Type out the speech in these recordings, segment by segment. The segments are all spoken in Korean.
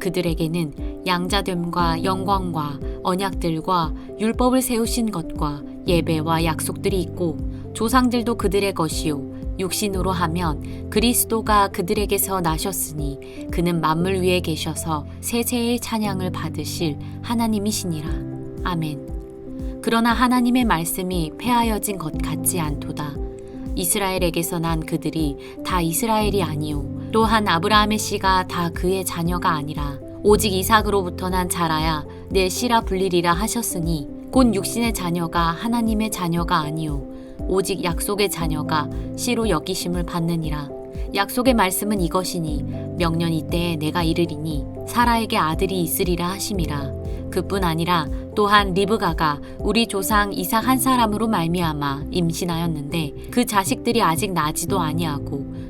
그들에게는 양자됨과 영광과 언약들과 율법을 세우신 것과 예배와 약속들이 있고 조상들도 그들의 것이요 육신으로 하면 그리스도가 그들에게서 나셨으니 그는 만물 위에 계셔서 세세의 찬양을 받으실 하나님이시니라. 아멘. 그러나 하나님의 말씀이 폐하여진 것 같지 않도다. 이스라엘에게서 난 그들이 다 이스라엘이 아니요 또한 아브라함의 씨가 다 그의 자녀가 아니라 오직 이삭으로부터 난 자라야 내 씨라 불리리라 하셨으니 곧 육신의 자녀가 하나님의 자녀가 아니요 오직 약속의 자녀가 씨로 여기심을 받느니라. 약속의 말씀은 이것이니 명년 이때에 내가 이르리니 사라에게 아들이 있으리라 하심이라. 그뿐 아니라 또한 리브가가 우리 조상 이삭 한 사람으로 말미암아 임신하였는데 그 자식들이 아직 나지도 아니하고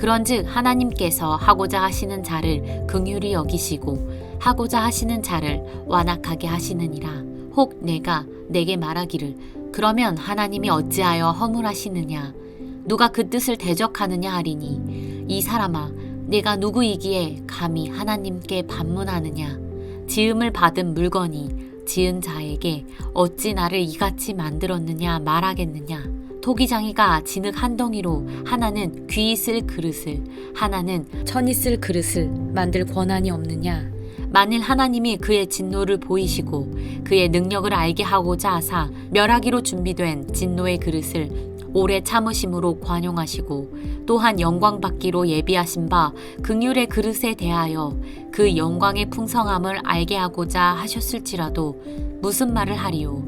그런즉 하나님께서 하고자 하시는 자를 긍휼히 여기시고 하고자 하시는 자를 완악하게 하시느니라. 혹 내가 내게 말하기를 그러면 하나님이 어찌하여 허물하시느냐? 누가 그 뜻을 대적하느냐 하리니? 이 사람아 내가 누구이기에 감히 하나님께 반문하느냐? 지음을 받은 물건이 지은 자에게 어찌 나를 이같이 만들었느냐 말하겠느냐 토기장이가 진흙 한 덩이로 하나는 귀 있을 그릇을 하나는 천 있을 그릇을 만들 권한이 없느냐? 만일 하나님이 그의 진노를 보이시고 그의 능력을 알게 하고자 하사 멸하기로 준비된 진노의 그릇을 오래 참으심으로 관용하시고 또한 영광 받기로 예비하신 바 극률의 그릇에 대하여 그 영광의 풍성함을 알게 하고자 하셨을지라도 무슨 말을 하리요?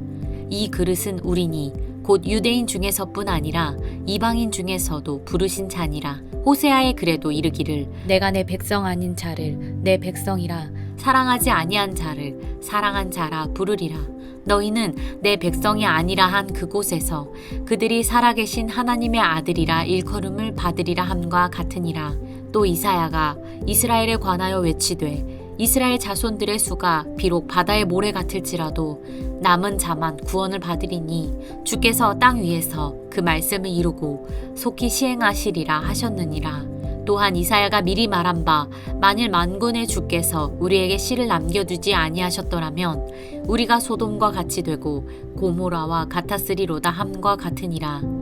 이 그릇은 우리니 곧 유대인 중에서뿐 아니라 이방인 중에서도 부르신 자니라. 호세아의 그래도 이르기를 내가 내 백성 아닌 자를 내 백성이라. 사랑하지 아니한 자를 사랑한 자라 부르리라. 너희는 내 백성이 아니라 한 그곳에서 그들이 살아계신 하나님의 아들이라 일컬음을 받으리라 함과 같으니라. 또 이사야가 이스라엘에 관하여 외치되 이스라엘 자손들의 수가 비록 바다의 모래 같을지라도 남은 자만 구원을 받으리니 주께서 땅 위에서 그 말씀을 이루고 속히 시행하시리라 하셨느니라. 또한 이사야가 미리 말한 바 만일 만군의 주께서 우리에게 씨를 남겨두지 아니하셨더라면 우리가 소돔과 같이 되고 고모라와 같았으리로다 함과 같으니라.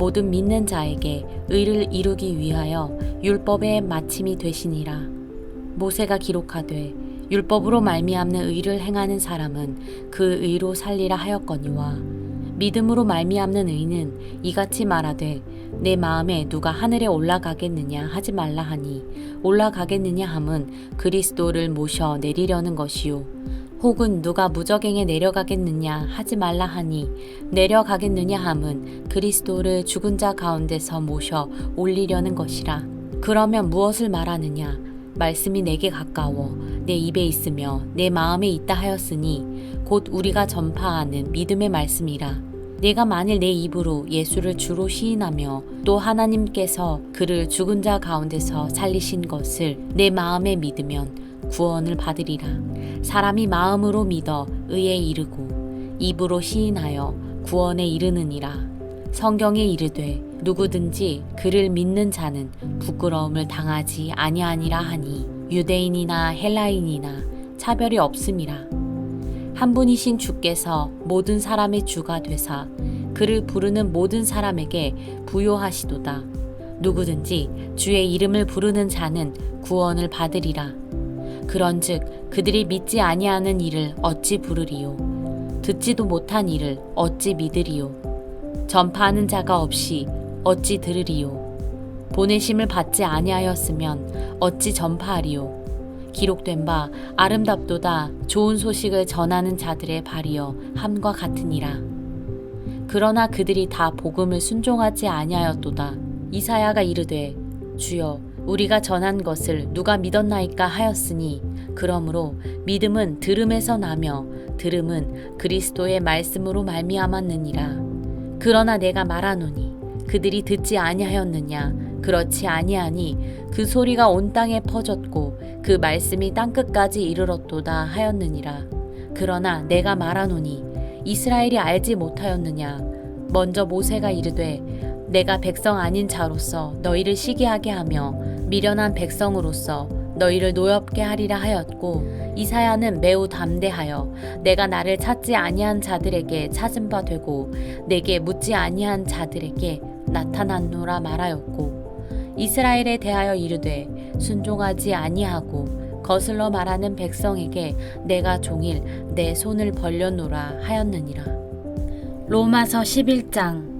모든 믿는 자에게 의를 이루기 위하여 율법의 마침이 되시니라. 모세가 기록하되 율법으로 말미암는 의를 행하는 사람은 그 의로 살리라 하였거니와 믿음으로 말미암는 의는 이같이 말하되 내 마음에 누가 하늘에 올라가겠느냐 하지 말라 하니 올라가겠느냐 함은 그리스도를 모셔 내리려는 것이요 혹은 누가 무적행에 내려가겠느냐 하지 말라 하니 내려가겠느냐 함은 그리스도를 죽은 자 가운데서 모셔 올리려는 것이라. 그러면 무엇을 말하느냐? 말씀이 내게 가까워 내 입에 있으며 내 마음에 있다 하였으니 곧 우리가 전파하는 믿음의 말씀이라. 내가 만일 내 입으로 예수를 주로 시인하며 또 하나님께서 그를 죽은 자 가운데서 살리신 것을 내 마음에 믿으면 구원을 받으리라. 사람이 마음으로 믿어 의에 이르고 입으로 시인하여 구원에 이르느니라. 성경에 이르되 누구든지 그를 믿는 자는 부끄러움을 당하지 아니하니라 하니 유대인이나 헬라인이나 차별이 없음이라. 한 분이신 주께서 모든 사람의 주가 되사 그를 부르는 모든 사람에게 부요하시도다. 누구든지 주의 이름을 부르는 자는 구원을 받으리라. 그런즉 그들이 믿지 아니하는 일을 어찌 부르리요? 듣지도 못한 일을 어찌 믿으리요? 전파하는 자가 없이 어찌 들으리요? 보내심을 받지 아니하였으면 어찌 전파하리요? 기록된 바 아름답도다 좋은 소식을 전하는 자들의 발이여 함과 같으니라. 그러나 그들이 다 복음을 순종하지 아니하였도다. 이사야가 이르되 주여 우리가 전한 것을 누가 믿었나이까 하였으니 그러므로 믿음은 들음에서 나며 들음은 그리스도의 말씀으로 말미암았느니라. 그러나 내가 말하노니 그들이 듣지 아니하였느냐 그렇지 아니하니 그 소리가 온 땅에 퍼졌고 그 말씀이 땅 끝까지 이르렀도다 하였느니라. 그러나 내가 말하노니 이스라엘이 알지 못하였느냐. 먼저 모세가 이르되 내가 백성 아닌 자로서 너희를 시기하게 하며 미련한 백성으로서 너희를 노엽게 하리라 하였고 이사야는 매우 담대하여 내가 나를 찾지 아니한 자들에게 찾은 바 되고 내게 묻지 아니한 자들에게 나타났노라 말하였고 이스라엘에 대하여 이르되 순종하지 아니하고 거슬러 말하는 백성에게 내가 종일 내 손을 벌려노라 하였느니라. 로마서 11장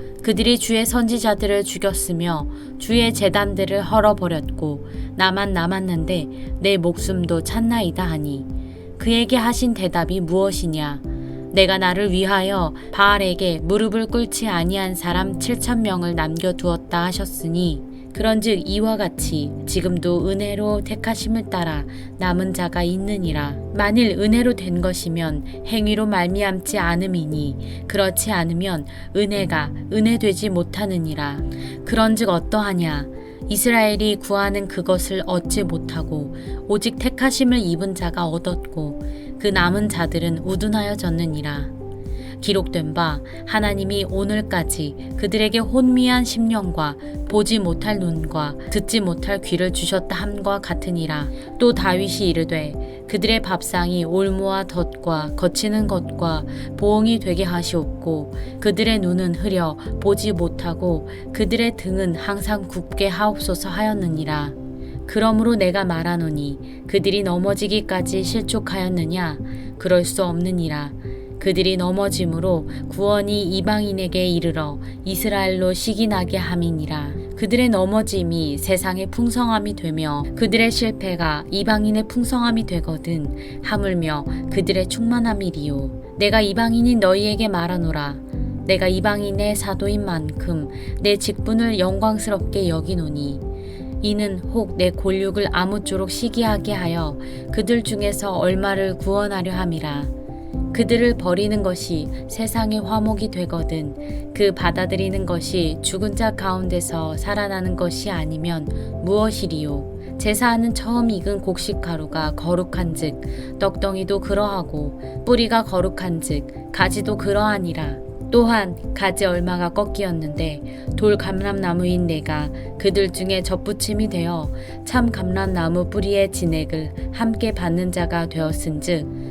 그들이 주의 선지자들을 죽였으며 주의 재단들을 헐어버렸고 나만 남았는데 내 목숨도 찾나이다 하니 그에게 하신 대답이 무엇이냐? 내가 나를 위하여 바알에게 무릎을 꿇지 아니한 사람 7천 명을 남겨 두었다 하셨으니 그런즉 이와 같이 지금도 은혜로 택하심을 따라 남은 자가 있느니라. 만일 은혜로 된 것이면 행위로 말미암지 않음이니 그렇지 않으면 은혜가 은혜되지 못하느니라. 그런즉 어떠하냐? 이스라엘이 구하는 그것을 얻지 못하고 오직 택하심을 입은 자가 얻었고 그 남은 자들은 우둔하여졌느니라 기록된 바 하나님이 오늘까지 그들에게 혼미한 심령과 보지 못할 눈과 듣지 못할 귀를 주셨다 함과 같으니라. 또 다윗이 이르되 그들의 밥상이 올무와 덫과 거치는 것과 보응이 되게 하시옵고 그들의 눈은 흐려 보지 못하고 그들의 등은 항상 굽게 하옵소서 하였느니라. 그러므로 내가 말하노니 그들이 넘어지기까지 실족하였느냐? 그럴 수 없느니라 그들이 넘어짐으로 구원이 이방인에게 이르러 이스라엘로 시기 나게 함이니라. 그들의 넘어짐이 세상의 풍성함이 되며 그들의 실패가 이방인의 풍성함이 되거든 하물며 그들의 충만함이리요. 내가 이방인인 너희에게 말하노라. 내가 이방인의 사도인 만큼 내 직분을 영광스럽게 여기노니 이는 혹 내 골육을 아무쪼록 시기하게 하여 그들 중에서 얼마를 구원하려 함이라. 그들을 버리는 것이 세상의 화목이 되거든 그 받아들이는 것이 죽은 자 가운데서 살아나는 것이 아니면 무엇이리요 제사하는 처음 익은 곡식 가루가 거룩한즉 떡덩이도 그러하고 뿌리가 거룩한즉 가지도 그러하니라. 또한 가지 얼마가 꺾이었는데 돌 감람나무인 내가 그들 중에 접붙임이 되어 참 감람나무 뿌리의 진액을 함께 받는 자가 되었은즉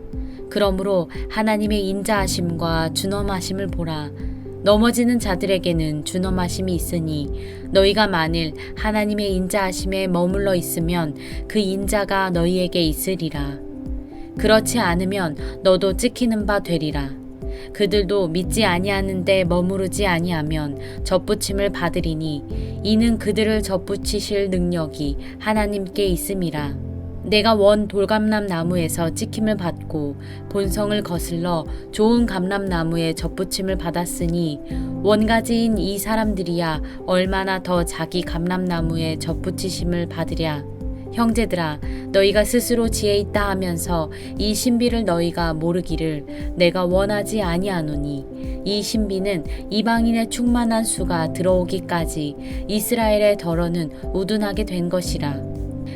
그러므로 하나님의 인자하심과 준엄하심을 보라 넘어지는 자들에게는 준엄하심이 있으니 너희가 만일 하나님의 인자하심에 머물러 있으면 그 인자가 너희에게 있으리라. 그렇지 않으면 너도 찍히는 바 되리라. 그들도 믿지 아니하는데 머무르지 아니하면 접붙임을 받으리니 이는 그들을 접붙이실 능력이 하나님께 있음이라. 내가 원 돌감람 나무에서 찍힘을 받고 본성을 거슬러 좋은 감람 나무에 접붙임을 받았으니 원가지인 이 사람들이야 얼마나 더 자기 감람 나무에 접붙이심을 받으랴. 형제들아, 너희가 스스로 지혜 있다 하면서 이 신비를 너희가 모르기를 내가 원하지 아니하노니 이 신비는 이방인의 충만한 수가 들어오기까지 이스라엘의 덜어는 우둔하게 된 것이라.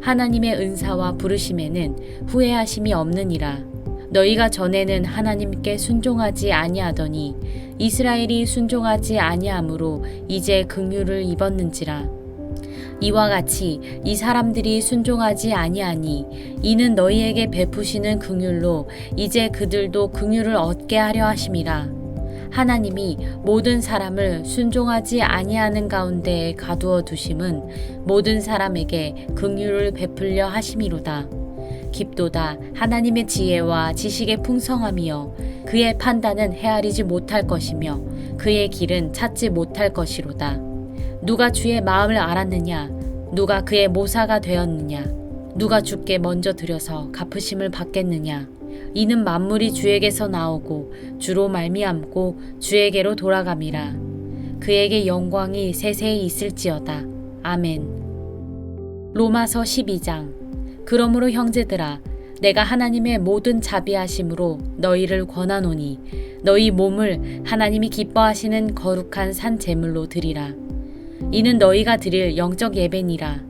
하나님의 은사와 부르심에는 후회하심이 없느니라. 너희가 전에는 하나님께 순종하지 아니하더니 이스라엘이 순종하지 아니하므로 이제 긍휼을 입었는지라. 이와 같이 이 사람들이 순종하지 아니하니 이는 너희에게 베푸시는 긍휼로 이제 그들도 긍휼을 얻게 하려 하심이라. 하나님이 모든 사람을 순종하지 아니하는 가운데에 가두어 두심은 모든 사람에게 긍휼을 베풀려 하심이로다. 깊도다 하나님의 지혜와 지식의 풍성함이여 그의 판단은 헤아리지 못할 것이며 그의 길은 찾지 못할 것이로다. 누가 주의 마음을 알았느냐? 누가 그의 모사가 되었느냐? 누가 주께 먼저 들여서 갚으심을 받겠느냐? 이는 만물이 주에게서 나오고 주로 말미암고 주에게로 돌아감이라. 그에게 영광이 세세히 있을지어다. 아멘. 로마서 12장. 그러므로 형제들아, 내가 하나님의 모든 자비하심으로 너희를 권하노니 너희 몸을 하나님이 기뻐하시는 거룩한 산 제물로 드리라. 이는 너희가 드릴 영적 예배니라.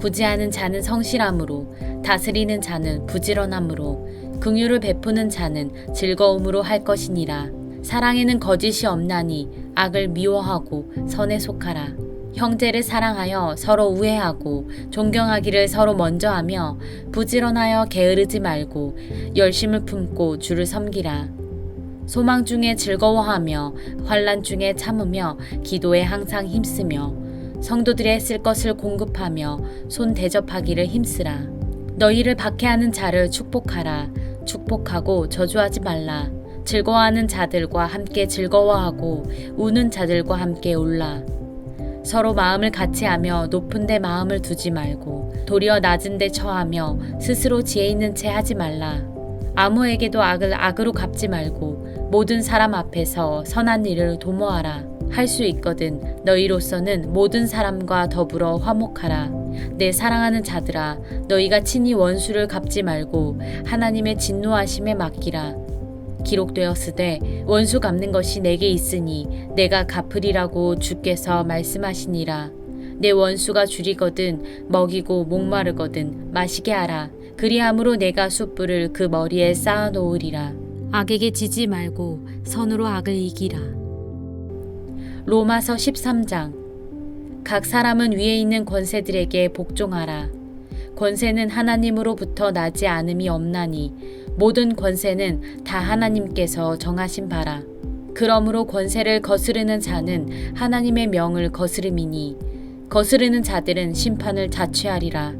구제하는 자는 성실함으로 다스리는 자는 부지런함으로 긍휼을 베푸는 자는 즐거움으로 할 것이니라. 사랑에는 거짓이 없나니 악을 미워하고 선에 속하라. 형제를 사랑하여 서로 우애하고 존경하기를 서로 먼저 하며 부지런하여 게으르지 말고 열심을 품고 주를 섬기라. 소망 중에 즐거워하며 환란 중에 참으며 기도에 항상 힘쓰며 성도들의 쓸 것을 공급하며 손 대접하기를 힘쓰라. 너희를 박해하는 자를 축복하라. 축복하고 저주하지 말라. 즐거워하는 자들과 함께 즐거워하고 우는 자들과 함께 울라. 서로 마음을 같이 하며 높은 데 마음을 두지 말고 도리어 낮은 데 처하며 스스로 지혜 있는 채 하지 말라. 아무에게도 악을 악으로 갚지 말고 모든 사람 앞에서 선한 일을 도모하라. 할 수 있거든 너희로서는 모든 사람과 더불어 화목하라. 내 사랑하는 자들아 너희가 친히 원수를 갚지 말고 하나님의 진노하심에 맡기라. 기록되었으되 원수 갚는 것이 내게 있으니 내가 갚으리라고 주께서 말씀하시니라. 내 원수가 줄이거든 먹이고 목마르거든 마시게 하라. 그리함으로 내가 숯불을 그 머리에 쌓아 놓으리라. 악에게 지지 말고 선으로 악을 이기라. 로마서 13장 각 사람은 위에 있는 권세들에게 복종하라. 권세는 하나님으로부터 나지 않음이 없나니 모든 권세는 다 하나님께서 정하신 바라. 그러므로 권세를 거스르는 자는 하나님의 명을 거스름이니 거스르는 자들은 심판을 자취하리라.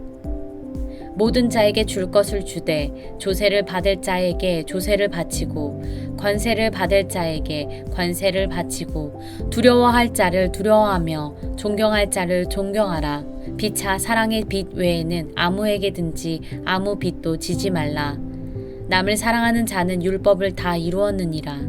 모든 자에게 줄 것을 주되 조세를 받을 자에게 조세를 바치고 관세를 받을 자에게 관세를 바치고 두려워할 자를 두려워하며 존경할 자를 존경하라. 비차 사랑의 빛 외에는 아무에게든지 아무 빛도 지지 말라. 남을 사랑하는 자는 율법을 다 이루었느니라.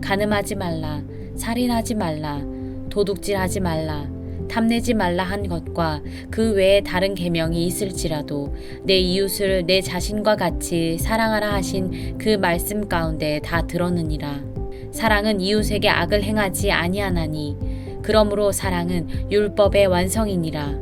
간음하지 말라. 살인하지 말라. 도둑질하지 말라 탐내지 말라 한 것과 그 외에 다른 계명이 있을지라도 내 이웃을 내 자신과 같이 사랑하라 하신 그 말씀 가운데 다 들었느니라. 사랑은 이웃에게 악을 행하지 아니하나니 그러므로 사랑은 율법의 완성이니라.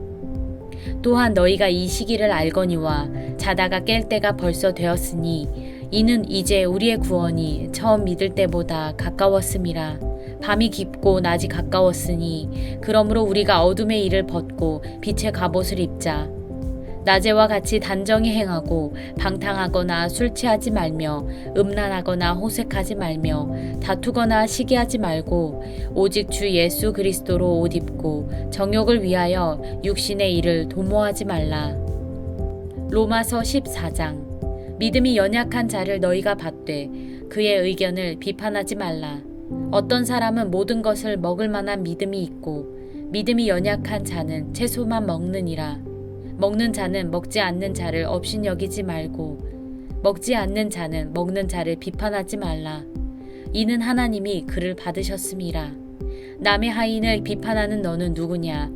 또한 너희가 이 시기를 알거니와 자다가 깰 때가 벌써 되었으니 이는 이제 우리의 구원이 처음 믿을 때보다 가까웠음이라. 밤이 깊고 낮이 가까웠으니 그러므로 우리가 어둠의 일을 벗고 빛의 갑옷을 입자. 낮에와 같이 단정히 행하고 방탕하거나 술 취하지 말며 음란하거나 호색하지 말며 다투거나 시기하지 말고 오직 주 예수 그리스도로 옷 입고 정욕을 위하여 육신의 일을 도모하지 말라. 로마서 14장 믿음이 연약한 자를 너희가 받되 그의 의견을 비판하지 말라. 어떤 사람은 모든 것을 먹을 만한 믿음이 있고 믿음이 연약한 자는 채소만 먹느니라. 먹는 자는 먹지 않는 자를 없인 여기지 말고 먹지 않는 자는 먹는 자를 비판하지 말라. 이는 하나님이 그를 받으셨음이라. 남의 하인을 비판하는 너는 누구냐?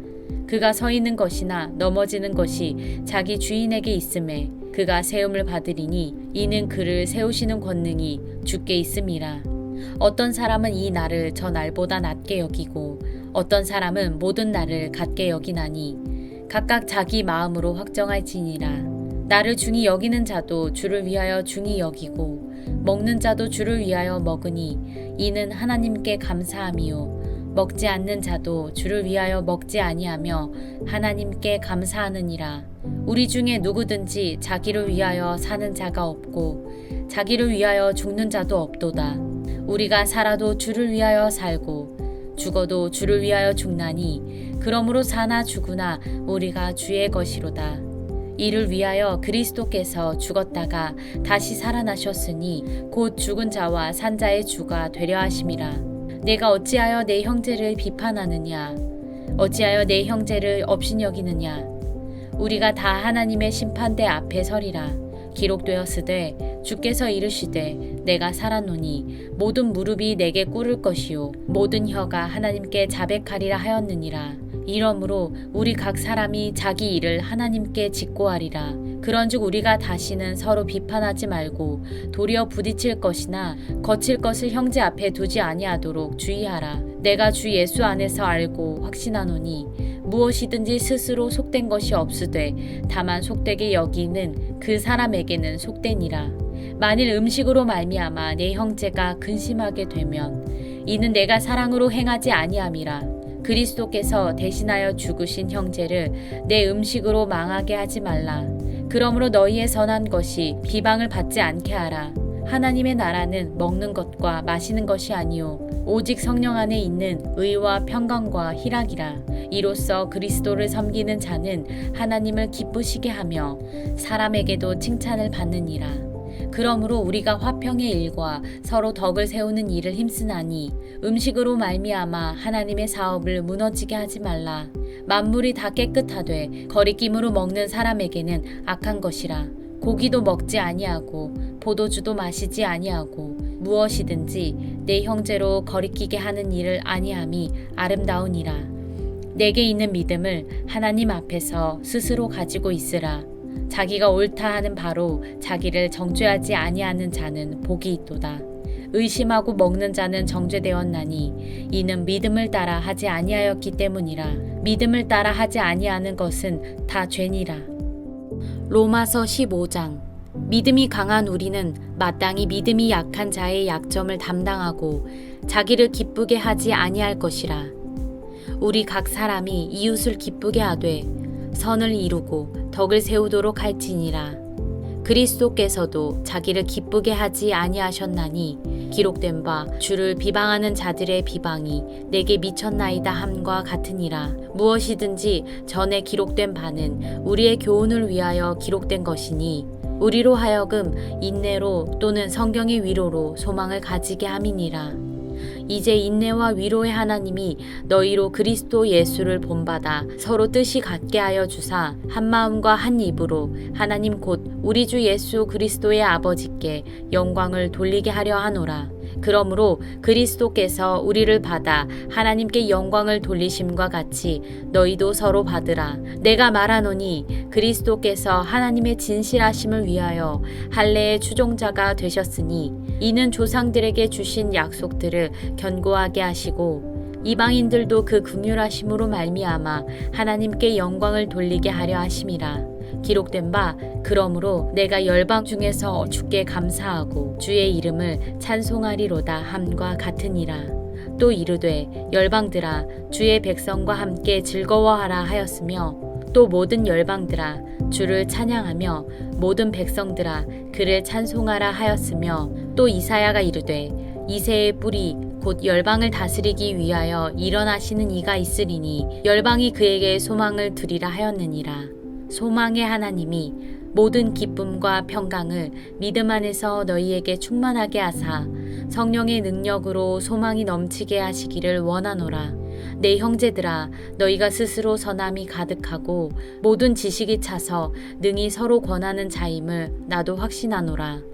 그가 서 있는 것이나 넘어지는 것이 자기 주인에게 있음에 그가 세움을 받으리니 이는 그를 세우시는 권능이 주께 있음이라. 어떤 사람은 이 날을 저 날보다 낮게 여기고 어떤 사람은 모든 날을 같게 여기나니 각각 자기 마음으로 확정할지니라. 나를 중히 여기는 자도 주를 위하여 중히 여기고 먹는 자도 주를 위하여 먹으니 이는 하나님께 감사함이요. 먹지 않는 자도 주를 위하여 먹지 아니하며 하나님께 감사하느니라. 우리 중에 누구든지 자기를 위하여 사는 자가 없고 자기를 위하여 죽는 자도 없도다 우리가 살아도 주를 위하여 살고 죽어도 주를 위하여 죽나니 그러므로 사나 죽으나 우리가 주의 것이로다. 이를 위하여 그리스도께서 죽었다가 다시 살아나셨으니 곧 죽은 자와 산 자의 주가 되려 하심이라. 내가 어찌하여 내 형제를 비판하느냐? 어찌하여 내 형제를 업신여기느냐? 우리가 다 하나님의 심판대 앞에 서리라. 기록되었으되 주께서 이르시되 내가 살았노니 모든 무릎이 내게 꿇을 것이요 모든 혀가 하나님께 자백하리라 하였느니라 이러므로 우리 각 사람이 자기 일을 하나님께 직고하리라 그런즉 우리가 다시는 서로 비판하지 말고 도리어 부딪힐 것이나 거칠 것을 형제 앞에 두지 아니하도록 주의하라. 내가 주 예수 안에서 알고 확신하노니 무엇이든지 스스로 속된 것이 없으되 다만 속되게 여기는 그 사람에게는 속되니라. 만일 음식으로 말미암아 내 형제가 근심하게 되면 이는 내가 사랑으로 행하지 아니함이라. 그리스도께서 대신하여 죽으신 형제를 내 음식으로 망하게 하지 말라. 그러므로 너희의 선한 것이 비방을 받지 않게 하라. 하나님의 나라는 먹는 것과 마시는 것이 아니요 오직 성령 안에 있는 의와 평강과 희락이라. 이로써 그리스도를 섬기는 자는 하나님을 기쁘시게 하며 사람에게도 칭찬을 받느니라. 그러므로 우리가 화평의 일과 서로 덕을 세우는 일을 힘쓰나니 음식으로 말미암아 하나님의 사업을 무너지게 하지 말라. 만물이 다 깨끗하되 거리낌으로 먹는 사람에게는 악한 것이라. 고기도 먹지 아니하고 포도주도 마시지 아니하고 무엇이든지 내 형제로 거리끼게 하는 일을 아니함이 아름다우니라. 내게 있는 믿음을 하나님 앞에서 스스로 가지고 있으라. 자기가 옳다 하는 바로 자기를 정죄하지 아니하는 자는 복이 있도다. 의심하고 먹는 자는 정죄되었나니 이는 믿음을 따라 하지 아니하였기 때문이라. 믿음을 따라 하지 아니하는 것은 다 죄니라. 로마서 15장 믿음이 강한 우리는 마땅히 믿음이 약한 자의 약점을 담당하고 자기를 기쁘게 하지 아니할 것이라. 우리 각 사람이 이웃을 기쁘게 하되 선을 이루고 덕을 세우도록 할지니라. 그리스도께서도 자기를 기쁘게 하지 아니하셨나니 기록된 바 주를 비방하는 자들의 비방이 내게 미쳤나이다 함과 같으니라. 무엇이든지 전에 기록된 바는 우리의 교훈을 위하여 기록된 것이니 우리로 하여금 인내로 또는 성경의 위로로 소망을 가지게 함이니라. 이제 인내와 위로의 하나님이 너희로 그리스도 예수를 본받아 서로 뜻이 같게 하여 주사 한 마음과 한 입으로 하나님 곧 우리 주 예수 그리스도의 아버지께 영광을 돌리게 하려 하노라. 그러므로 그리스도께서 우리를 받아 하나님께 영광을 돌리심과 같이 너희도 서로 받으라. 내가 말하노니 그리스도께서 하나님의 진실하심을 위하여 할례의 추종자가 되셨으니 이는 조상들에게 주신 약속들을 견고하게 하시고 이방인들도 그 긍휼하심으로 말미암아 하나님께 영광을 돌리게 하려 하심이라. 기록된 바 그러므로 내가 열방 중에서 주께 감사하고 주의 이름을 찬송하리로다 함과 같으니라. 또 이르되 열방들아 주의 백성과 함께 즐거워하라 하였으며 또 모든 열방들아 주를 찬양하며 모든 백성들아 그를 찬송하라 하였으며 또 이사야가 이르되 이새의 뿌리 곧 열방을 다스리기 위하여 일어나시는 이가 있으리니 열방이 그에게 소망을 두리라 하였느니라 소망의 하나님이 모든 기쁨과 평강을 믿음 안에서 너희에게 충만하게 하사 성령의 능력으로 소망이 넘치게 하시기를 원하노라. 내 형제들아 너희가 스스로 선함이 가득하고 모든 지식이 차서 능히 서로 권하는 자임을 나도 확신하노라.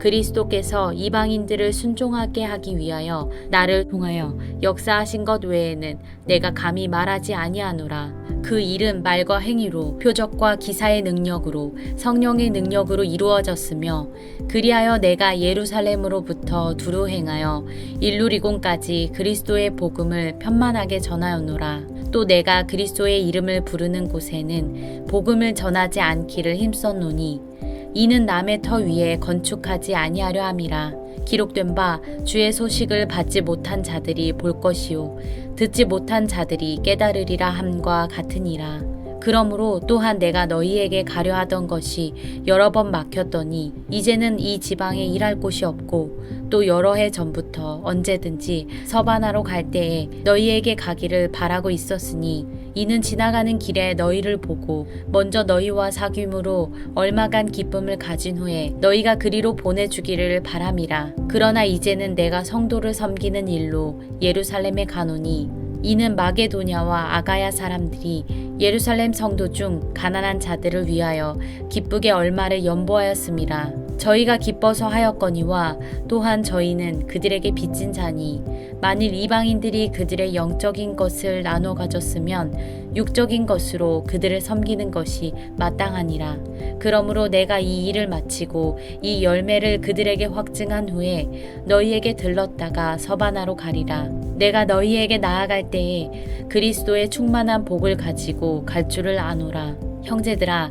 그리스도께서 이방인들을 순종하게 하기 위하여 나를 통하여 역사하신 것 외에는 내가 감히 말하지 아니하노라. 그 일은 말과 행위로 표적과 기사의 능력으로 성령의 능력으로 이루어졌으며 그리하여 내가 예루살렘으로부터 두루 행하여 일루리곤까지 그리스도의 복음을 편만하게 전하였노라. 또 내가 그리스도의 이름을 부르는 곳에는 복음을 전하지 않기를 힘썼노니 이는 남의 터 위에 건축하지 아니하려 함이라. 기록된 바 주의 소식을 받지 못한 자들이 볼 것이요. 듣지 못한 자들이 깨달으리라 함과 같으니라. 그러므로 또한 내가 너희에게 가려 하던 것이 여러 번 막혔더니 이제는 이 지방에 일할 곳이 없고 또 여러 해 전부터 언제든지 서바나로 갈 때에 너희에게 가기를 바라고 있었으니 이는 지나가는 길에 너희를 보고 먼저 너희와 사귐으로 얼마간 기쁨을 가진 후에 너희가 그리로 보내주기를 바람이라. 그러나 이제는 내가 성도를 섬기는 일로 예루살렘에 가노니 이는 마게도냐와 아가야 사람들이 예루살렘 성도 중 가난한 자들을 위하여 기쁘게 얼마를 연보하였음이라. 저희가 기뻐서 하였거니와 또한 저희는 그들에게 빚진 자니 만일 이방인들이 그들의 영적인 것을 나눠 가졌으면 육적인 것으로 그들을 섬기는 것이 마땅하니라. 그러므로 내가 이 일을 마치고 이 열매를 그들에게 확증한 후에 너희에게 들렀다가 서바나로 가리라. 내가 너희에게 나아갈 때에 그리스도의 충만한 복을 가지고 갈 줄을 아노라. 형제들아,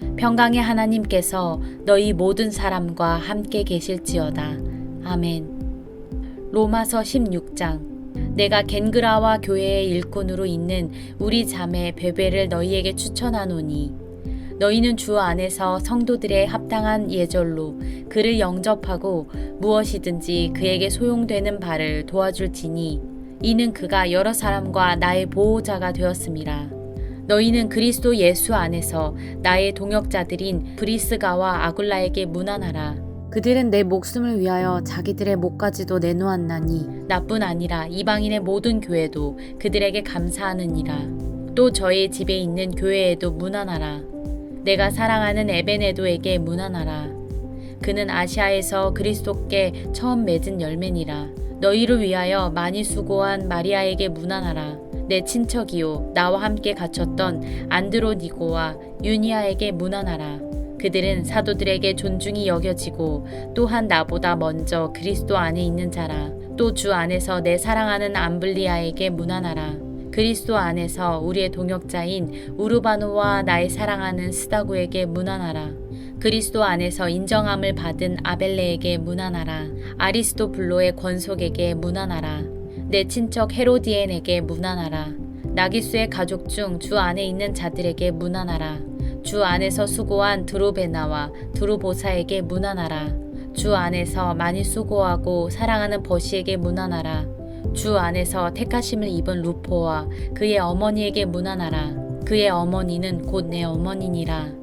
평강의 하나님께서 너희 모든 사람과 함께 계실지어다. 아멘. 로마서 16장 내가 겐그라와 교회의 일꾼으로 있는 우리 자매 베베를 너희에게 추천하노니 너희는 주 안에서 성도들의 합당한 예절로 그를 영접하고 무엇이든지 그에게 소용되는 바를 도와줄지니 이는 그가 여러 사람과 나의 보호자가 되었음이라. 너희는 그리스도 예수 안에서 나의 동역자들인 브리스가와 아굴라에게 문안하라. 그들은 내 목숨을 위하여 자기들의 목까지도 내놓았나니 나뿐 아니라 이방인의 모든 교회도 그들에게 감사하느니라. 또 저의 집에 있는 교회에도 문안하라. 내가 사랑하는 에베네도에게 문안하라. 그는 아시아에서 그리스도께 처음 맺은 열매니라. 너희를 위하여 많이 수고한 마리아에게 문안하라. 내 친척이요 나와 함께 갇혔던 안드로니고와 유니아에게 문안하라. 그들은 사도들에게 존중이 여겨지고 또한 나보다 먼저 그리스도 안에 있는 자라. 또 주 안에서 내 사랑하는 암블리아에게 문안하라. 그리스도 안에서 우리의 동역자인 우르바노와 나의 사랑하는 스다구에게 문안하라. 그리스도 안에서 인정함을 받은 아벨레에게 문안하라. 아리스토블로의 권속에게 문안하라. 내 친척 헤로디엔에게 문안하라. 나기수의 가족 중 주 안에 있는 자들에게 문안하라. 주 안에서 수고한 드로베나와 드로보사에게 문안하라. 주 안에서 많이 수고하고 사랑하는 버시에게 문안하라. 주 안에서 택하심을 입은 루포와 그의 어머니에게 문안하라. 그의 어머니는 곧 내 어머니니라.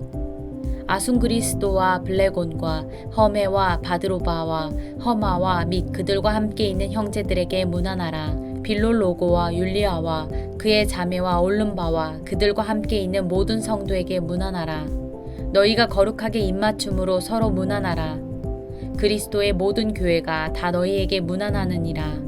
아순그리스도와 블레곤과 허메와 바드로바와 허마와 및 그들과 함께 있는 형제들에게 문안하라. 빌롤로고와 율리아와 그의 자매와 올름바와 그들과 함께 있는 모든 성도에게 문안하라. 너희가 거룩하게 입맞춤으로 서로 문안하라. 그리스도의 모든 교회가 다 너희에게 문안하느니라.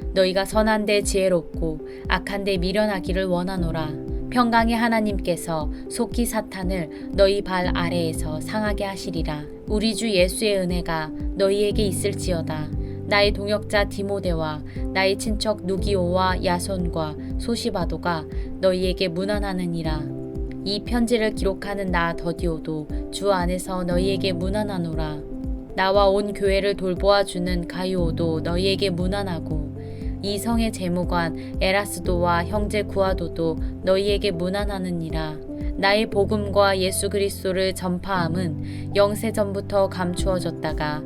너희가 선한데 지혜롭고 악한데 미련하기를 원하노라. 평강의 하나님께서 속히 사탄을 너희 발 아래에서 상하게 하시리라. 우리 주 예수의 은혜가 너희에게 있을지어다. 나의 동역자 디모데와 나의 친척 누기오와 야손과 소시바도가 너희에게 문안하느니라. 이 편지를 기록하는 나 더디오도 주 안에서 너희에게 문안하노라. 나와 온 교회를 돌보아 주는 가이오도 너희에게 문안하고 이 성의 재무관 에라스도와 형제 구아도도 너희에게 문안하느니라. 나의 복음과 예수 그리스도를 전파함은 영세 전부터 감추어졌다가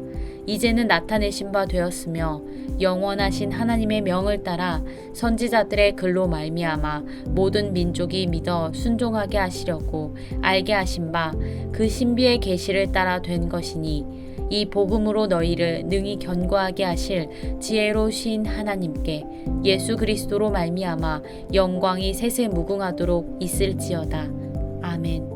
이제는 나타내신 바 되었으며 영원하신 하나님의 명을 따라 선지자들의 글로 말미암아 모든 민족이 믿어 순종하게 하시려고 알게 하신 바 그 신비의 계시를 따라 된 것이니 이 복음으로 너희를 능히 견고하게 하실 지혜로우신 하나님께 예수 그리스도로 말미암아 영광이 세세 무궁하도록 있을지어다. 아멘.